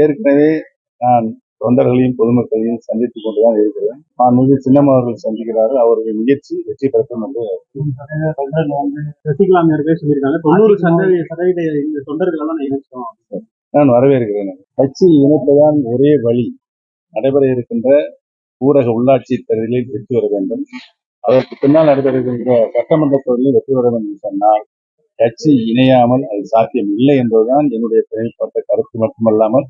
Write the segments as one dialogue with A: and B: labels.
A: ஏற்கனவே நான் தொண்டர்களையும் பொதுமக்களையும் சந்தித்துக் கொண்டுதான் இருக்கிறேன். நான் மிக சின்னம் அவர்கள் சந்திக்கிறார்கள். அவருடைய முயற்சி வெற்றி பெறட்டும் என்று
B: சசிகலா அவர்களே சொல்லியிருக்காங்க. தொண்ணூறு சதவீத சதவீத இந்த தொண்டர்கள் இணைச்சோம்
A: நான் வரவேற்கிறேன். கட்சி இணைப்பதான் ஒரே வழி. நடைபெற இருக்கின்ற ஊரக உள்ளாட்சி தேர்தலில் வெற்றி பெற வேண்டும். அதற்கு பின்னால் நடைபெற இருக்கின்ற சட்டமன்ற தேர்தலில் வெற்றி பெற வேண்டும் சொன்னால் கட்சி இணையாமல் அது சாத்தியம் இல்லை என்பதுதான் என்னுடைய தனிப்பட்ட கருத்து மட்டுமல்லாமல்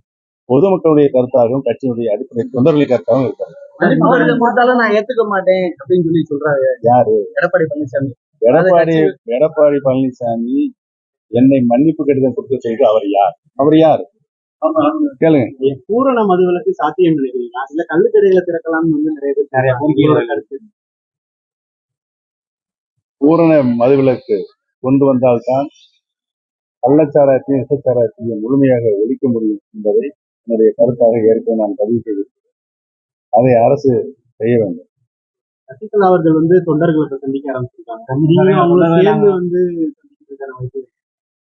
A: பொதுமக்களுடைய கருத்தாகவும் கட்சியினுடைய அடிப்படை தொண்டர்களுடைய கருத்தாகவும்
C: கொடுத்தாலும் நான் ஏத்துக்க மாட்டேன் அப்படின்னு சொல்லி சொல்றாரு.
A: யாரு?
C: எடப்பாடி பழனிசாமி.
A: எடப்பாடி எடப்பாடி பழனிசாமி என்னை மன்னிப்பு கடிதம் கொடுக்க செய்து அவர் யார்? அவர் யார்? கேளுங்க.
B: பூரண மதுவிலக்கு சாத்தியம் நினைக்கிறீங்களா? இல்ல கள்ளுக்கடையில திறக்கலாம்னு வந்து நிறைய பேர் நிறைய கருத்து.
A: பூரண மதுவிலக்கு கொண்டு வந்தால்தான் கள்ளச்சாராயத்தையும் விசச்சாராயத்தையும் முழுமையாக ஒழிக்க முடியும் என்பதை என்னுடைய கருத்தாக ஏற்கனவே நான் பதிவு செய்திருக்கிறேன். அதை அரசு செய்ய வேண்டும்.
B: சசிகலா அவர்கள் வந்து தொண்டர்களை சந்திக்க ஆரம்பிச்சிருக்காங்க.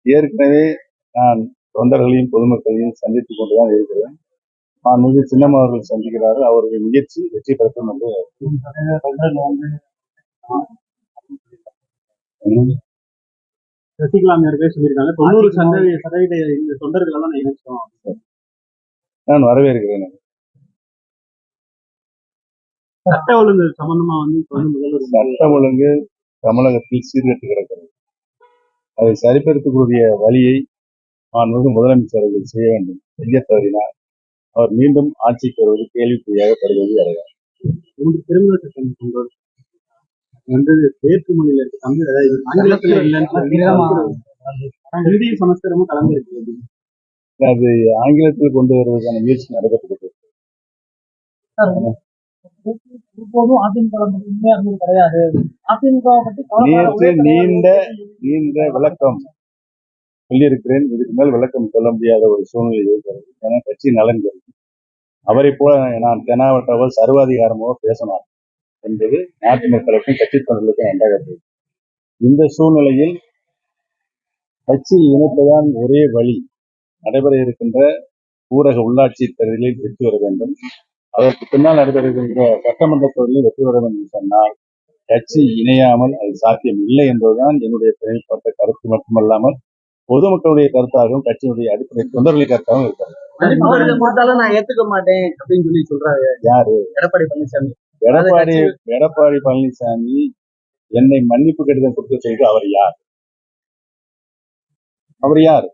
A: ஏற்கனவே நான் தொண்டர்களையும் பொதுமக்களையும் சந்தித்துக் கொண்டுதான் இருக்கிறேன். நான் மிக சின்னம் அவர்கள் சந்திக்கிறார்கள். அவருடைய முயற்சி வெற்றி பெறட்டும் என்று
B: சசிகலா அவர்களே சொல்லியிருக்காங்க. தொண்ணூறு சதவீத சதவீத இந்த தொண்டர்கள் எல்லாம் நான் இணைச்சோம்
A: நான் வரவேற்கிறேன்.
B: சட்ட ஒழுங்கு சம்பந்தமா வந்து
A: சட்டம் ஒழுங்கு தமிழகத்தில் சீர்கெட்டு கிடக்கிறது. அதை சரிப்படுத்தக்கூடிய வழியை மாண்புமிகு முதலமைச்சர் அவர்கள் செய்ய வேண்டும். செய்ய தவறினார் அவர் மீண்டும் ஆட்சிக்கு வருவது கேள்விக்குறியாக படுவது
B: மூன்று திருமண சட்டம் கொண்டு வந்து வேற்று மொழியில இருக்கு தமிழ் ஆங்கிலத்துல இல்லைன்னு ஹிந்தி கலந்து இருக்கு
A: அது ஆங்கிலத்தில் கொண்டு வருவதற்கான முயற்சி நடைபெற்றது நீண்ட நீண்ட விளக்கம் சொல்லியிருக்கிறேன். இதுக்கு மேல் விளக்கம் சொல்ல முடியாத ஒரு சூழ்நிலை இருக்கிறது. ஏன்னா கட்சி நலன் கருதி அவரை போல நான் தெனாவட்டவோ சர்வாதிகாரமோ பேசலாம் என்பது நாட்டு மக்களுக்கும் கட்சி தொண்டர்களுக்கும் நன்றாக இந்த சூழ்நிலையில் கட்சி இணைப்பதான் ஒரே வழி. நடைபெற இருக்கின்ற ஊரக உள்ளாட்சி தேர்தலில் வெற்றி பெற வேண்டும். அதற்கு பின்னால் நடைபெற இருக்கின்ற சட்டமன்ற தேர்தலில் வெற்றி பெற வேண்டும் சொன்னால் கட்சி இணையாமல் அது சாத்தியம் இல்லை என்பதுதான் என்னுடைய தனிப்பட்ட கருத்து மட்டுமல்லாமல் பொதுமக்களுடைய கருத்தாகவும் கட்சியினுடைய அடிப்படை தொண்டர்களுடைய கருத்தாகவும்
C: நான் ஏத்துக்க மாட்டேன் அப்படின்னு சொல்லி சொல்றாரு.
A: யாரு?
C: எடப்பாடி பழனிசாமி.
A: எடப்பாடி எடப்பாடி பழனிசாமி என்னை மன்னிப்பு கடிதம் கொடுக்க செய்து அவர் யார்? அவர் யார்?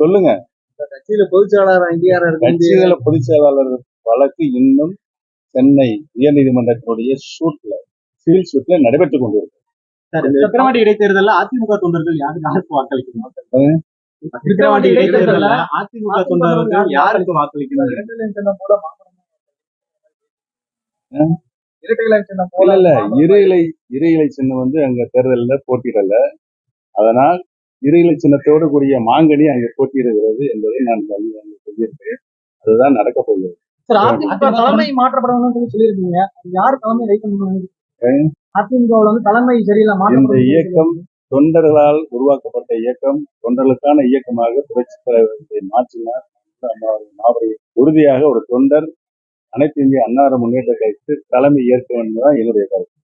A: சொல்லுங்க.
C: கட்சியில பொதுச் செயலாளர் அங்கீகாரம் இருக்கு
A: கட்சிகள பொதுச் செயலாளர் வழக்கு இன்னும் சென்னை உயர்நீதிமன்றத்தினுடைய ஷூட்ல சிவில் ஷூட்ல நடைபெற்றுக் கொண்டிருக்கு
B: விக்கிரவாண்டி இடைத்தேர்தல்ல அதிமுக தொண்டர்கள் யாருக்கு யாருக்கு வாக்களிக்கணும்? விக்கிரவாண்டி இடைத்தேர்தல்ல அதிமுக தொண்டர்கள் யாருக்கு வாக்களிக்கணும்?
A: இல்ல இல்ல இரு இலை இரு இலை சின்னம் வந்து அங்க தேர்தல்ல போட்டியிடல. அதனால் இரு சின்னத்தோடு கூடிய மாங்கனி அங்கே போட்டியிடுகிறது என்பதை நான் சொல்லி- அங்கே சொல்லியிருக்கிறேன். அதுதான் நடக்க போகிறது.
C: தலைமை மாற்றப்படணும்னு சொல்லியிருக்கீங்க. யார் தலைமை வைக்கணும்னு அதிமுகவுல வந்து தலைமை சரியில்லை
A: இந்த
C: மாற்றப்படணும்
A: இயக்கம் தொண்டர்களால் உருவாக்கப்பட்ட இயக்கம். தொண்டர்களுக்கான இயக்கமாக புரட்சி தலைவரை மாற்றினார். உறுதியாக ஒரு தொண்டர் அனைத்து இந்திய அன்னார முன்னேற்ற கழகத்துக்கு தலைமை ஏற்க வேண்டும் தான் என்னுடைய கருத்து.